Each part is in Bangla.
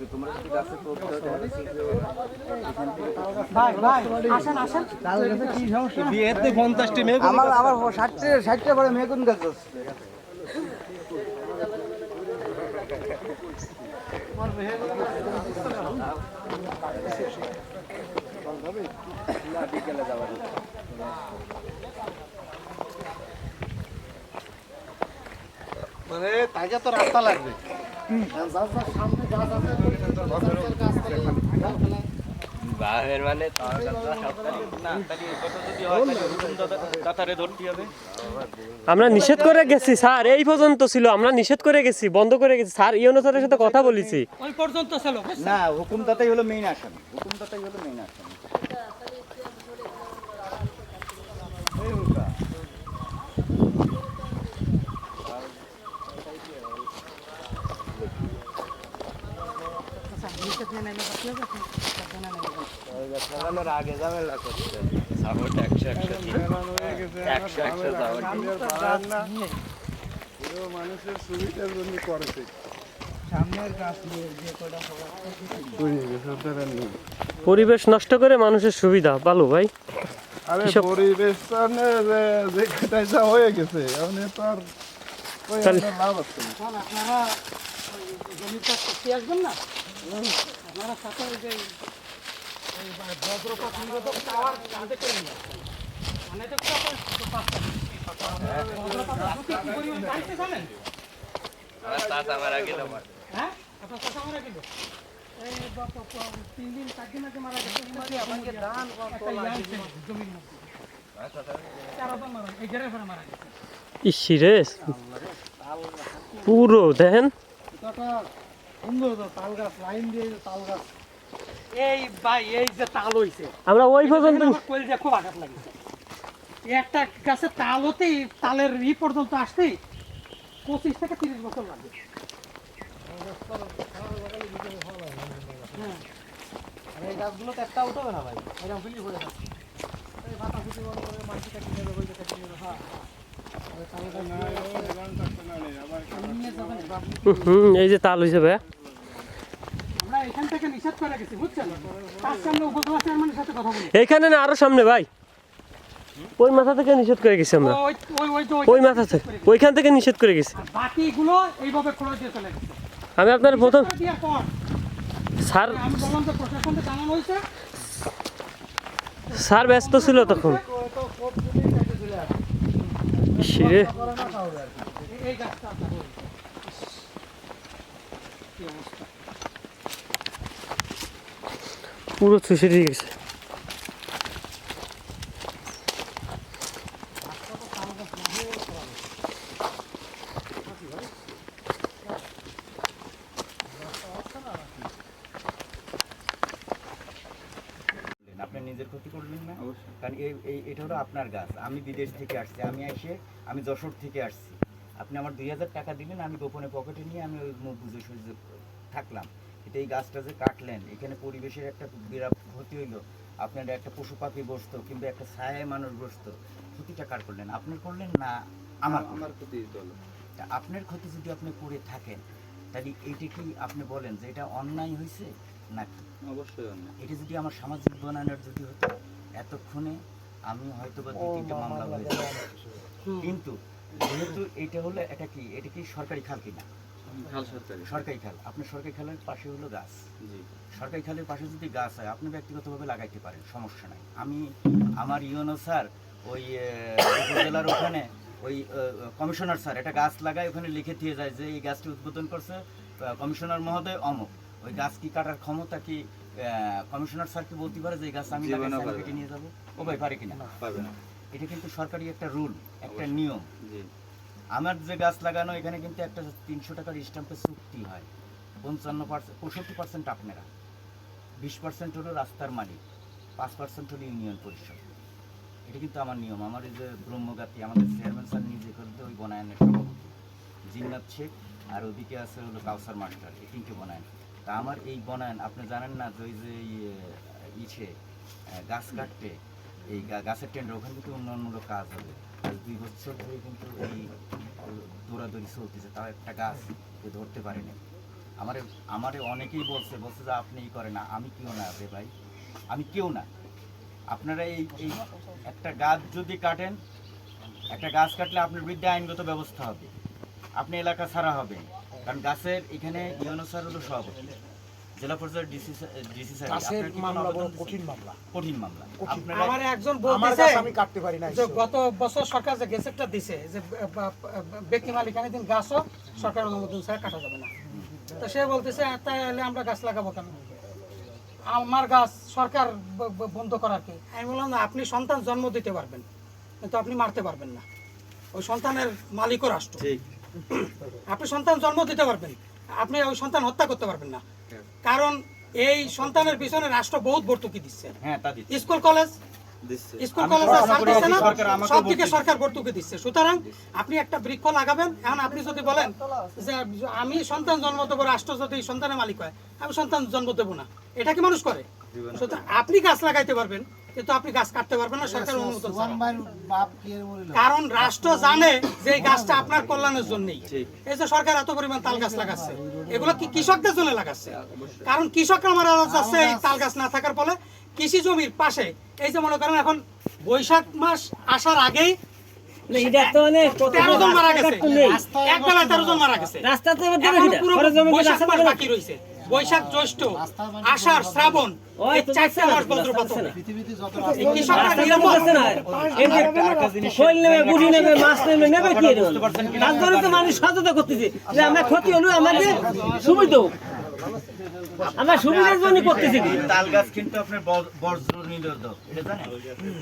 কিন্তু তোমরা যদি গাছে করতে তাহলে কিন্তু এখান থেকে ভাই ভাই আসেন আসেন। বিয়েতে পঞ্চাশটি মেয়ে আমার আমার ষাটটা ষাটটা করে মেগুন গাছ আছে? মানে তাকে তো রাস্তা লাগবে। বাহের মানে তার কথা সপ্তাহে না তাহলে কত যদি হয় হবে। আমরা নিষেধ করে গেছি স্যার। এই পর্যন্ত ছিল। আমরা নিষেধ করে গেছি বন্ধ করে গেছি। স্যার এই স্যারের সাথে কথা বলেছি। ওই পর্যন্ত ছিল। না হুকুমদাতাই হলো মেইন আসামি হুকুমদাতাই হলো মেইন আসামি আগে ঝামেলা করতে সাপোর্ট একশো একশো একশো একশো মানুষের সুবিধার জন্য করেছে পরিবেশ নষ্ট করে মানুষের সুবিধা ভালো ভাই। আরে পরিবেশ যে যা হয়ে গেছে তো আর ওই তাহলে- আমাদের লাভ আছে? আপনারা ওই করতে আসবেন না? আপনারা সাথে ওই যে বজ্রপাত নিরোধক টাওয়ার করে নিয়ে জানেন? হ্যাঁ? আপনার মারা গেল? এই তিন দিন, চার দিন আগে মারা গেছে। জমির মধ্যে। হাজার মারা- ঘরে মারা গেছে। ইসিরে পুরো দেখেন এই ভাই এই যে তাল হইছে। আমরা ওই পর্যন্ত কলিজা খুব আঘাত লাগিছে। একটা গাছে তাল হতেই তালের ই পর্যন্ত আসতেই পঁচিশ থেকে তিরিশ বছর লাগে। হ্যাঁ। আর এই গাছগুলোতে একটা উঠবে না ভাই এরকম ফিলি করে থাকে এই পাতা ফুটি বড় করে মাটি কাটি নেবে ওই যে কাটি হ্যাঁ। হুম এই যে তাল হয়েছে ভাই এইখানে না আরও সামনে ভাই। ওই মাথা থেকে নিষেধ করে গেছি আমরা। ওই মাথা থেকে ওইখান থেকে নিষেধ করে গেছি। বাকিগুলো এইভাবে খোলা দিয়ে চলে গেছে। আমি আপনার প্রথম স্যার স্যার ব্যস্ত ছিল তখন। অবস্থা পুরো চুষে দিয়ে গেছে আপনি নিজের ক্ষতি করলেন না কারণ এই এই- এটা হলো আপনার গাছ। আমি বিদেশ থেকে আসছি আমি এসে আমি যশোর থেকে আসছি। আপনি আমার দুই হাজার টাকা দিলেন আমি গোপনে পকেটে নিয়ে আমি ওই মুখ বুঝে থাকলাম। কিন্তু এই গাছটা যে কাটলেন এখানে পরিবেশের একটা বিরাট ক্ষতি হইল। আপনার একটা পশু পাখি বসতো কিংবা একটা ছায়ায় মানুষ বসতো ক্ষতিটা কার করলেন? আপনার করলেন না আমার আমার ক্ষতি তা আপনার ক্ষতি যদি আপনি করে থাকেন তাহলে এইটা কি আপনি বলেন যে এটা অন্যায় হয়েছে নাকি? অবশ্যই অন্যায়। এটা যদি আমার সামাজিক বনায়নের যদি হতো এতক্ষণে আমি হয়তো বা দুই তিনটা মামলা হয়েছে। কিন্তু যেহেতু এটা হলো এটা কি এটা কি সরকারি খাল কিনা? খাল সরকারি। সরকারি খাল। আপনার সরকারি খালের পাশে হলো গাছ। জি। সরকারি খালের পাশে যদি গাছ হয় আপনি ব্যক্তিগতভাবে লাগাইতে পারেন সমস্যা নাই। আমি আমার ইউনো স্যার ওই উপজেলার ওখানে ওই কমিশনার স্যার একটা গাছ লাগায় ওখানে লিখে দিয়ে যায় যে এই গাছটি উদ্বোধন করছে কমিশনার মহোদয় অমুক। ওই গাছ কি কাটার ক্ষমতা কি কমিশনার স্যার কি বলতে পারে যে এই গাছ আমি পারবে কেটে নিয়ে যাব? ও ভাই পারে কিনা? পাবে না। এটা কিন্তু সরকারি একটা রুল একটা নিয়ম। আমার যে গাছ লাগানো এখানে কিন্তু একটা তিনশো টাকার স্ট্যাম্পে চুক্তি হয়। পঞ্চান্ন পার্সেন্ট পঁয়ষট্টি পার্সেন্ট আপনারা। বিশ পার্সেন্ট হলো রাস্তার মালিক পাঁচ পার্সেন্ট হলো ইউনিয়ন পরিষদ। এটা কিন্তু আমার নিয়ম। আমার এই যে ব্রহ্মগাতি আমাদের চেয়ারম্যান স্যার নিজে করতে ওই বনায়নের সভাপতি। জিন্নাত শেখ আর ওদিকে আছে হলো কাউসার মাস্টার এই তিনটে বনায়ন। তা আমার এই বনায়ন, আপনি জানেন না যে ওই যে ইসে গাছ কাটতে, এই গাছের টেন্ডার ওখানে কিন্তু উন্নয়নমূলক কাজ হবে। দুই বছর ধরে কিন্তু এই দৌড়াদৌড়ি চলতেছে, তাও একটা গাছ ধরতে পারেনি। আমার আমারে অনেকেই বলছে বলছে যে আপনি ই করেন না, আমি কেউ না রে ভাই, আমি কেউ না। আপনারা এই এই একটা গাছ যদি কাটেন, একটা গাছ কাটলে আপনার বিরুদ্ধে আইনগত ব্যবস্থা হবে। আপনি এলাকা ছাড়া হবে কারণ গাছের এখানে ইউনো স্যার হলো সভাপতি। জেলা পর্যায়ের ডিসি ডিসি স্যার গাছের মামলা বড় কঠিন মামলা। কঠিন মামলা। আমার একজন বলতেছে আমি কাটতে পারি না যে গত বছর সরকার যে গেজেটটা দিছে যে ব্যক্তি দিন গাছও সরকার অনুমোদন ছাড়া কাটা যাবে না। তো সে বলতেছে "আহ, তাহলে আমরা গাছ লাগাবো কেন? আমার গাছ সরকার বন্ধ করার কি? আমি বললাম না আপনি সন্তান জন্ম দিতে পারবেন কিন্তু আপনি মারতে পারবেন না। ওই সন্তানের মালিকও রাষ্ট্র। আপনি সন্তান জন্ম দিতে পারবেন। আপনি ওই সন্তান হত্যা করতে পারবেন না। কারণ এই সন্তানের পিছনে রাষ্ট্র বহুত ভর্তুকি দিচ্ছে। হ্যাঁ স্কুল কলেজ? স্কুল আমি কলেজ পড়াশোনা করে দিচ্ছে না? আছি, সরকার আমাকেও সব দিকে সরকার ভর্তুকি দিচ্ছে। সুতরাং আপনি একটা বৃক্ষ লাগাবেন। এখন আপনি যদি বলেন যে আমি সন্তান জন্ম দেবো রাষ্ট্র যদি সন্তানের মালিক হয় আমি সন্তান জন্ম দেবো না। এটা কি মানুষ করে? সুতরাং আপনি গাছ লাগাইতে পারবেন। কিন্তু আপনি গাছ কাটতে পারবেন না সরকার অনুমোদন কারণ রাষ্ট্র জানে যে এই গাছটা আপনার কল্যাণের জন্যই। এই যে সরকার এত পরিমাণ তাল গাছ লাগাচ্ছে এগুলো কি কৃষকদের জন্য লাগাচ্ছে? কারণ কৃষকরা মারা যাচ্ছে এই তাল গাছ না থাকার ফলে কৃষি জমির পাশে এই যে মনে করেন এখন বৈশাখ মাস আসার আগেই তেরো জন মারা গেছে। এক বেলায় তেরো জন মারা গেছে। রাস্তাতে এবার এখনও দেবে পুরো জমি বৈশাখ মাস বাকি রয়েছে বৈশাখ জ্যৈষ্ঠ আষাঢ় শ্রাবণ মানুষ সচেতন করতেছে। যে আমরা ক্ষতি হলো আমাদের সুবিধা আমরা সুবিধার জন্য করতেছি তাল গাছ কিন্তু আপনার বজ্র নিরোধক এটা জানেন?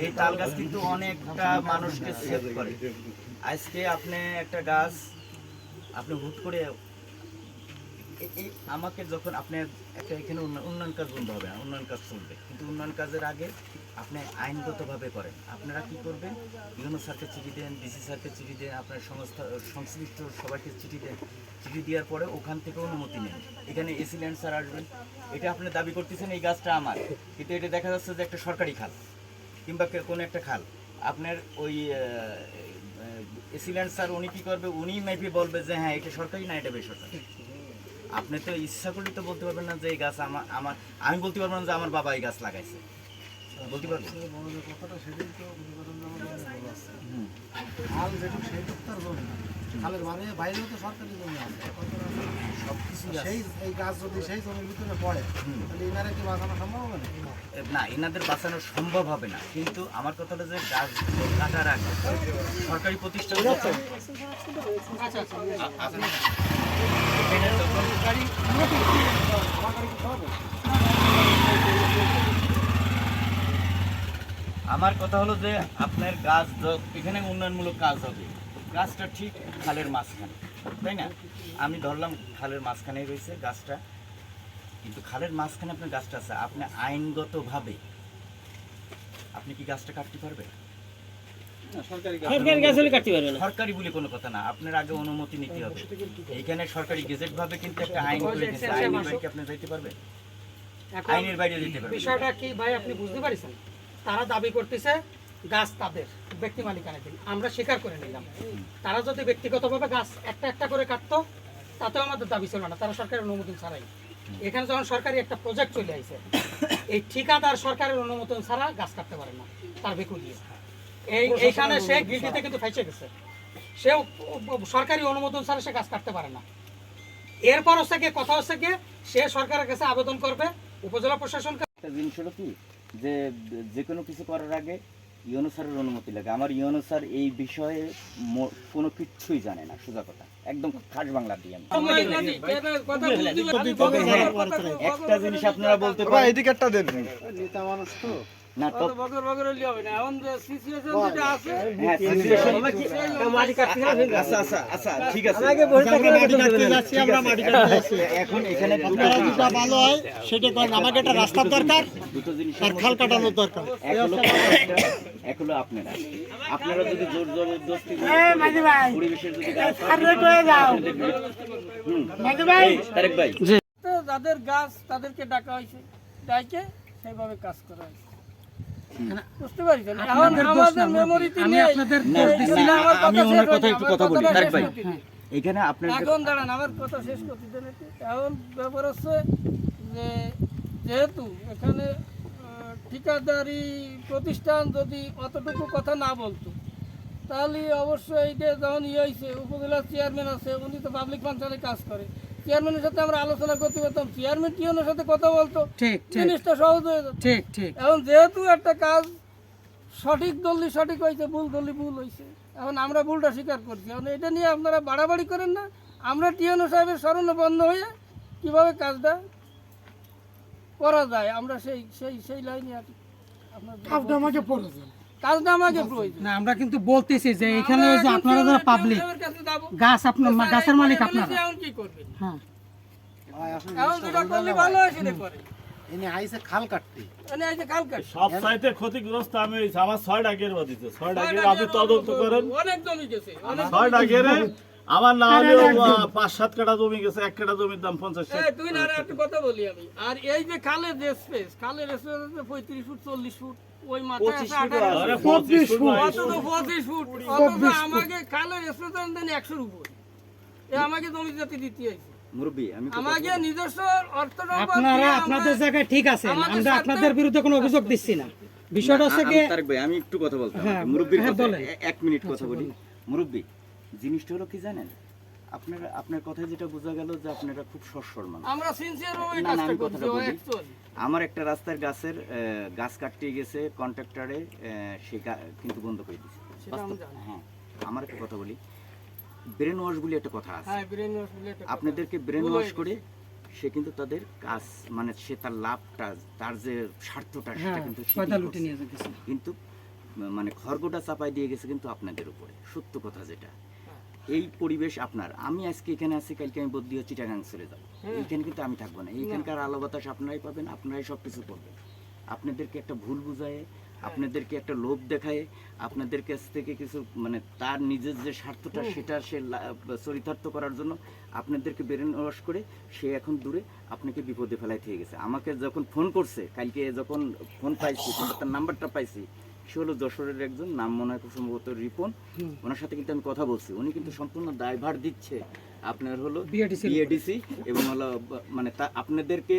এই তাল গাছ কিন্তু অনেকটা মানুষকে সেভ করে। আজকে আপনি একটা গাছ আপনি হুট করে আমাকে যখন আপনি একটা এখানে উন্নয়ন কাজ বন্ধ হবে না উন্নয়ন কাজ চলবে। কিন্তু উন্নয়ন কাজের আগে আপনি আইনগতভাবে করেন। আপনারা কি করবেন? ইউনো স্যারকে চিঠি দেন, ডিসি স্যারকে চিঠি দেন, আপনার সংস্থা সংশ্লিষ্ট সবাইকে চিঠি দেন। চিঠি দেওয়ার পরে ওখান থেকে অনুমতি নেন। এখানে এসি ল্যান্ড স্যার আসবেন। এটা আপনি দাবি করতেছেন, এই গাছটা আমার। কিন্তু এটা দেখা যাচ্ছে যে একটা সরকারি খাল কিংবা কোনো একটা খাল। আপনার ওই এসিল্যান্ড স্যার উনি কি করবে? উনি মেবি বলবে যে হ্যাঁ এটা সরকারি না, এটা বেসরকারি। আপনি তো ইচ্ছা করলে তো বলতে পারবেন না যে এই গাছ আমার আমার আমি বলতে পারব না যে আমার বাবা এই গাছ লাগাইছে। বলতে পারব? হুম। খাল যেটুকু সেইটুকু তার জমি না। খালের মানে বাইরেও তো সরকারি জমি আছে। সেই এই গাছ যদি সেই জমির ভিতরে পড়ে তাহলে এনারা কি বাঁচানো সম্ভব হবে না না এনাদের বাঁচানো সম্ভব হবে না। কিন্তু আমার কথা হলো যে গাছ কাটার আগে সরকারি প্রতিষ্ঠান আমার কথা হলো যে আপনার গাছ এখানে উন্নয়নমূলক কাজ হবে। গাছটা ঠিক খালের মাঝখানে, তাই না? আমি ধরলাম খালের মাঝখানেই রয়েছে গাছটা। কিন্তু খালের মাঝখানে আপনার গাছটা আছে। আপনি আইনগতভাবে আপনি কি গাছটা কাটতে পারবেন? সরকারি গাছ। হলে কাটতে পারবে না। সরকারি বলে কোনো কথা না আপনার আগে অনুমতি নিতে হবে। এইখানে সরকারি গেজেট ভাবে কিন্তু একটা আইন করে আইনের বাইরে আপনি যাইতে পারবেন? আইনের বাইরে যেতে পারবেন। বিষয়টা কি ভাই আপনি বুঝতে পারছেন? তারা দাবি করতেছে গাছ তাদের ব্যক্তি মালিকানাধীন। আমরা স্বীকার করে নিলাম। তারা যদি ব্যক্তিগতভাবে গাছ একটা একটা করে কাটতো তাতেও আমাদের দাবি ছিল না তারা সরকারের অনুমোদন ছাড়াই। এখানে যখন সরকারি একটা প্রজেক্ট চলে আসে এই ঠিকাদার সরকারের অনুমোদন ছাড়া গাছ কাটতে পারে না তার বেকু দিয়ে এই এইখানে সে গিল্টিতে কিন্তু ফাইসে গেছে। সে সরকারি অনুমোদন ছাড়া সে গাছ কাটতে পারে না। এরপর হচ্ছে গিয়ে কথা হচ্ছে গিয়ে সে সরকারের কাছে আবেদন করবে উপজেলা প্রশাসন একটা জিনিস হলো কি যে যে কোনো কিছু করার আগে ইউনো স্যারের অনুমতি লাগে। আমার ইউনো স্যার এই বিষয়ে কোনো কিচ্ছুই জানে না সোজা কথা। একদম খাস বাংলা দিয়ে একটা জিনিস আপনারা বলতে পারেন। এদিকে একটা দেন। নেতা মানুষ তো। না তো হ্যাঁ situation- মাটি কাটতে আচ্ছা আচ্ছা আচ্ছা ঠিক আছে। আমাকে মাটি কাটতে যাচ্ছি আমরা মাটি কাটতে যাচ্ছি। এখন এখানে দুটো জিনিস। ভালো হয় সেটা করেন আমাকে একটা রাস্তার দরকার দুটো জিনিস আর খাল কাটানোর দরকার। এক হলো এক হলো আপনারা। আপনারা যদি জোর জবরদস্তি পরিবেশের যদি হুম। তারেক ভাই। যাদের গাছ তাদেরকে ডাকা হয়েছে ডাইকে সেইভাবে কাজ করা হয়েছে। বুঝতে পারছেন? এখন আমাদের মেমোরিতে আমি আপনাদের না, দোষ দিচ্ছি না। না, আমি ওনার কথা একটু কথা বলি। তারেক ভাই এখানে আপনার এখন দাঁড়ান আমার কথা শেষ করতে দেন এখন ব্যাপার হচ্ছে যে যেহেতু এখানে ঠিকাদারি প্রতিষ্ঠান যদি অতটুকু কথা না বলতো তাহলে অবশ্যই এইটা যখন ইয়ে হয়েছে উপজেলার চেয়ারম্যান আছে উনি তো পাবলিক ফাংশনে কাজ করে। চেয়ারম্যানের সাথে আমরা আলোচনা করতে পারতাম চেয়ারম্যান টিওনের সাথে কথা বলতো ঠিক ঠিক। জিনিসটা সহজ হয়ে যেত। ঠিক ঠিক। এখন যেহেতু একটা কাজ সঠিক দললি সঠিক হয়েছে ভুল দললি ভুল হয়েছে এখন আমরা ভুলটা স্বীকার করছি। এখন এটা নিয়ে আপনারা বাড়াবাড়ি করেন না আমরা টিএনও সাহেবের স্মরণে বন্ধ হয়ে কীভাবে কাজটা করা যায় আমরা সেই সেই সেই লাইনে আর কাজটা আমাকে প্রয়োজন কাজটা আমাকে প্রয়োজন না আমরা কিন্তু বলতেছি যে এখানে যে আপনারা যারা পাবলিক সাহেবের কাছে যাব। গাছ আপনার গাছের মালিক আপনারা। এখন কি করবেন হ্যাঁ। এখন যেটা করলে ভালো হয় সেটা করে। এনে আইসে খাল কাটতে। কালকে সব সাইতে ক্ষতিগ্রস্ত আমি আমার ছয় ডাকের দিচ্ছে ছয় ডাকের আপনি তদন্ত করেন। অনেক জমি গেছে অনেক ছয় ডাকের আমার না হলেও পাঁচ সাত কাটা জমি গেছে এক কাটা জমির দাম পঞ্চাশ। তুই না একটা কথা বলি আমি। আর এই যে খালের যে স্পেস খালের স্পেস পঁয়ত্রিশ ফুট চল্লিশ ফুট। ওই ফুট আমাকে দেন একশোর উপর। এ আমাকে জমি জাতি দিতে আমি আমাকে নিজস্ব অর্থ আপনারা আপনাদের জায়গায় ঠিক আছে আমরা আপনাদের বিরুদ্ধে কোনো অভিযোগ দিচ্ছি না। বিষয়টা হচ্ছে আমি তারেক ভাই আমি একটু কথা বলতাম হ্যাঁ, মুরব্বীর হ্যাঁ, কথা এক মিনিট কথা বলি। মুরব্বী জিনিসটা হলো কি জানেন? আপনার আপনার কথা যেটা বোঝা গেল যে আপনারা খুব সরসর মানুষ। আমরা সিনসিয়ার না, কাজটা করছি আমার একটা রাস্তার গাছের গাছ কাটতে গেছে কন্ট্রাক্টরে সে কিন্তু বন্ধ করে জানি। হ্যাঁ আমার একটা কথা বলি। ব্রেন ওয়াশ বলে একটা কথা আছে। হ্যাঁ। আপনাদেরকে ব্রেন ওয়াশ করে সে কিন্তু তাদের কাজ মানে সে তার লাভটা তার যে স্বার্থটা সেটা হ্যাঁ কিন্তু। কিন্তু মানে খড়গোটা চাপাই দিয়ে গেছে কিন্তু আপনাদের উপরে। সত্য কথা যেটা। এই পরিবেশ আপনার। আমি আজকে এখানে আছি কালকে আমি বদলি হচ্ছি টাকাং চলে যাব। এইখানে কিন্তু আমি থাকব না। এইখানকার আলো বাতাস আপনারাই পাবেন আপনারাই সব কিছু করবেন। আপনাদেরকে একটা ভুল বুঝায় আপনাদেরকে একটা লোভ দেখায় আপনাদের কাছ থেকে কিছু মানে তার নিজের যে স্বার্থটা সেটা সে চরিতার্থ করার জন্য আপনাদেরকে বেরেন ওয়াশ করে সে এখন দূরে আপনাকে বিপদে ফেলাই থেকে গেছে। আমাকে যখন ফোন করছে কালকে যখন ফোন পাইছি তার নাম্বারটা পাইছি সে হলো যশোরের একজন নাম মনে হয় খুব সম্ভবত রিপন। ওনার সাথে কিন্তু আমি কথা বলছি। উনি কিন্তু সম্পূর্ণ দায়ভার দিচ্ছে আপনার হলো বিএডিসি এবং হলো মানে তা আপনাদেরকে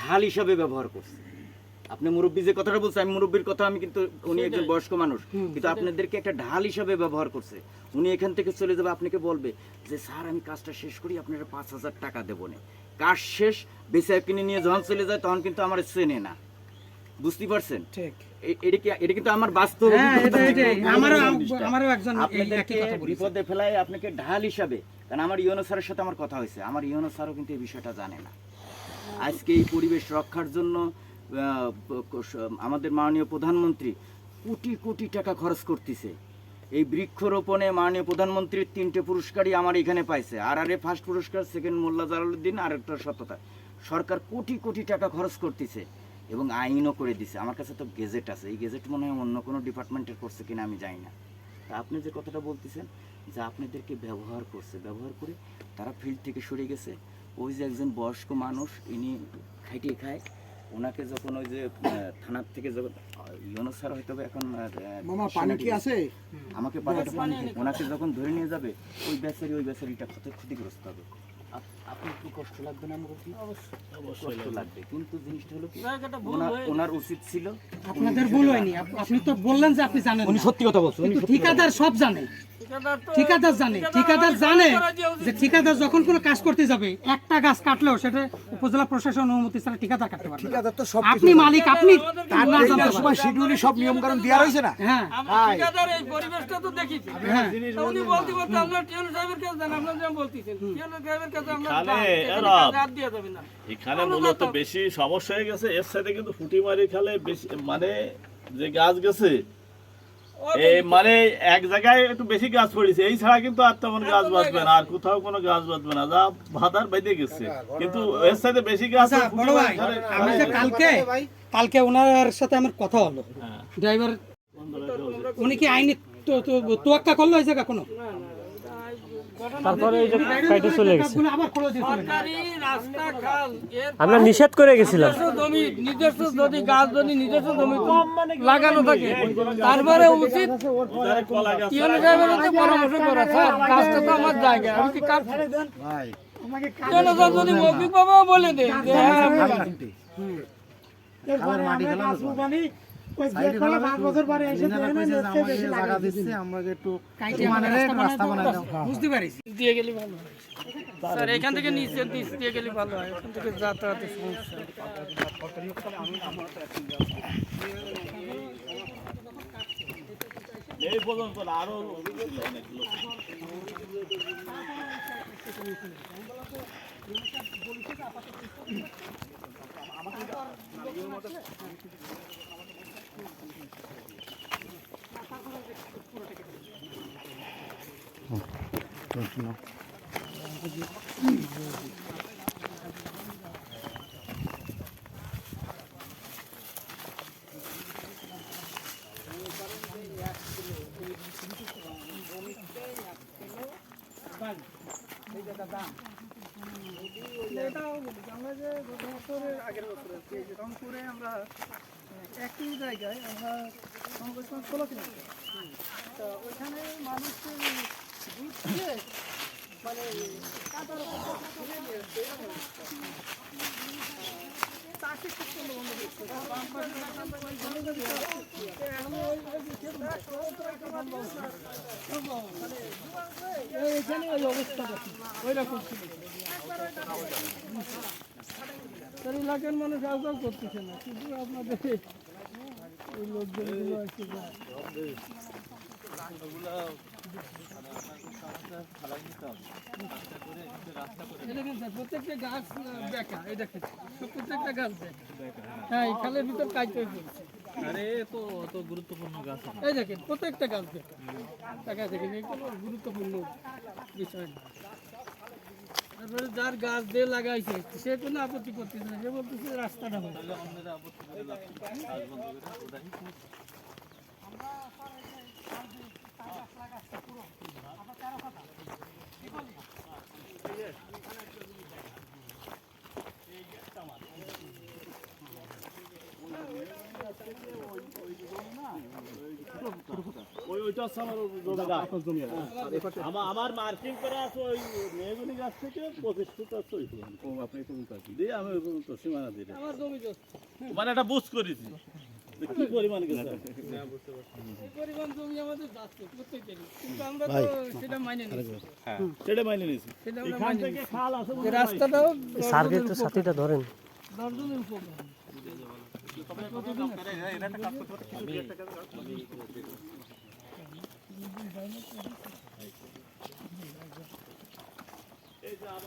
ঢাল হিসাবে ব্যবহার করছে। আপনি মুরব্বী যে কথাটা বলছে আমি মুরব্বীর কথা আমি কিন্তু উনি একজন বয়স্ক মানুষ। কিন্তু আপনাদেরকে একটা ঢাল হিসাবে ব্যবহার করছে। উনি এখান থেকে চলে যাবে আপনাকে বলবে যে স্যার আমি কাজটা শেষ করি আপনারা পাঁচ হাজার টাকা দেবো না। কাজ শেষ বেচা কিনে নিয়ে যখন চলে যায় তখন কিন্তু আমার চেনে না। বুঝতে পারছেন? ঠিক। এটা কি এটা কিন্তু আমার বাস্তব হ্যাঁ অভিজ্ঞতা। এটা থেকে এটাই বলছি আমারও আমারও একজন একই কথা বলেছে। বিপদে ফেলায় আপনাকে ঢাল হিসাবে কারণ আমার ইউনো স্যারের সাথে আমার কথা হয়েছে। আমার ইউনো স্যারও কিন্তু এই বিষয়টা জানে না। আজকে এই পরিবেশ রক্ষার জন্য আমাদের মাননীয় প্রধানমন্ত্রী কোটি কোটি টাকা খরচ করতেছে। এই বৃক্ষরোপণে মাননীয় প্রধানমন্ত্রীর তিনটে পুরস্কারই আমার এখানে পাইছে। আর আরে ফার্স্ট পুরস্কার সেকেন্ড মোল্লা জালালুদ্দিন আর একটা সততা। সরকার কোটি কোটি টাকা খরচ করতেছে। এবং আইনও করে দিছে। আমার কাছে তো গেজেট আছে। এই গেজেট মনে হয় অন্য কোনো ডিপার্টমেন্টের করছে কিনা আমি জানি না। তা আপনি যে কথাটা বলতেছেন যে আপনাদেরকে ব্যবহার করছে ব্যবহার করে তারা ফিল্ড থেকে সরে গেছে। ওই যে একজন বয়স্ক মানুষ ইনি খাইটিয়ে খায়। ওনাকে যখন ওই যে থানার থেকে যখন ইউনুস স্যার হয়তো এখন মামা পানি কি আছে? আমাকে পানি ওনাকে যখন ধরে নিয়ে যাবে ওই বেচারি ওই বেচারিটা ক্ষতি ক্ষতিগ্রস্ত হবে আপনি কি কষ্ট লাগবে না আমার কষ্ট লাগবে। কিন্তু জিনিসটা হলো কি ওনার উচিত ছিল আপনাদের ভুল হয়নি। আপনি তো বললেন যে আপনি জানেন উনি সত্যি কথা বলছেন ঠিকাদার সব জানে। ঠিকাদার জানে। ঠিকাদার জানে যে ঠিকাদার যখন কোনো কাজ করতে যাবে একটা গাছ কাটলেও সেটা উপজেলা প্রশাসন অনুমতি ছাড়া ঠিকাদার কাটতে পারবে ঠিকাদার তো সব আপনি মালিক আপনি শিডিউলে সব নিয়ম কানুন দেওয়া রয়েছে না? হ্যাঁ। আমরা ঠিকাদার এই পরিবেশটা তো দেখেছি। হ্যাঁ। উনি বলতে বলতে আপনার টিউন সাহেবের কাছে যান আপনার যেমন বলতেছেন টিউন সাহেবের কাছে আপনার এখানে মূলত বেশি সমস্যা হয়ে গেছে এর সাথে কিন্তু ফুটি মারি খেলে বেশি মানে যে গাছ গেছে মানে এক জায়গায় একটু বেশি গাছ পড়েছে এই ছাড়া কিন্তু আর তেমন গাছ বাঁচবে না আর কোথাও কোনো গাছ বাঁচবে না যা ভাতার বেঁধে গেছে। কিন্তু এর সাথে বেশি গাছ আচ্ছা বড় ভাই আমি যে কালকে কালকে ওনার সাথে আমার কথা হলো। ড্রাইভার উনি কি আইনি তো- তো- তোয়াক্কা করল এই জায়গা কোনো? তারপরে এই যে কাইটে চলে গেছে। গাছগুলো আবার খুলে দিয়ে চলে গেছে। সরকারি রাস্তা খাল এর আমরা নিষেধ করে গেছিলাম নিজস্ব জমি নিজস্ব যদি গাছ যদি নিজস্ব জমি লাগানো থাকে। তারপরে উচিত সাহেবের হচ্ছে পরামর্শ করা স্যার গাছটা তো আমার জায়গা আমি কি কাজ জনগণ যদি মৌখিকভাবেও বলে দেয় যে হ্যাঁ তিনটে খালের মাটি ফেলানো তো। সাইডে ফেলানো তো। ইনারা কইছে যে আমাকে জায়গা দিচ্ছে আমাকে একটু মানে রাস্তা বানাই দাও। বুঝতে পারিস? দিয়ে গেলে ভালো। হয় স্যার এখান থেকে নিচে নিচ দিয়ে গেলে ভালো হয়। এখান থেকে যাতায়াতের সমস্যা এই পর্যন্ত আরও আমরা যে গত বছরের আগের বছর আর কি, যে রংপুরে আমরা একই জায়গায় আমরা সংরক্ষণ ষোলো কিলোমিটার। তো ওইখানে মানুষের দুধ দিয়ে মানে দিয়েছে, এরকম খুব সুন্দর বন্ধ চাষ এখন ওই- চাষ অবস্থা। মানে ওই ছিল, এলাকার মানুষ আওকাও করতেছে না। কিন্তু আপনাদের প্রত্যেকটা গাছ আহ, এই দেখেন প্রত্যেকটা গাছ বেঁকা হ্যাঁ এই খালের ভিতর কাজ এই দেখেন প্রত্যেকটা গাছ বেঁকা দেখা দেখেন এই কোনো গুরুত্বপূর্ণ বিষয় তারপরে যার গাছ দিয়ে লাগাইছে সে কোনো আপত্তি করতেছে না। সে বলতেছে রাস্তাটা হবে আমার আমার আমার মার্কিং করা আছে ওই মেহগুনি গাছ থেকে পঁচিশ ফুট আছে ওই পর্যন্ত। দিয়ে আমি পর্যন্ত সীমানা দিয়ে। মানে একটা বুঝ করেছি। কি পরিমাণ গেছে? পরিমাণ জমি আমাদের যাচ্ছে প্রত্যেকেরই কিন্তু আমরা তো সেটা মাইনে নিচ্ছি সেটা মাইনে নিয়েছি। এখান থেকে খাল আছে রাস্তাটাও স্যারকে সাথীটা ধরেন। দশজনের উপকার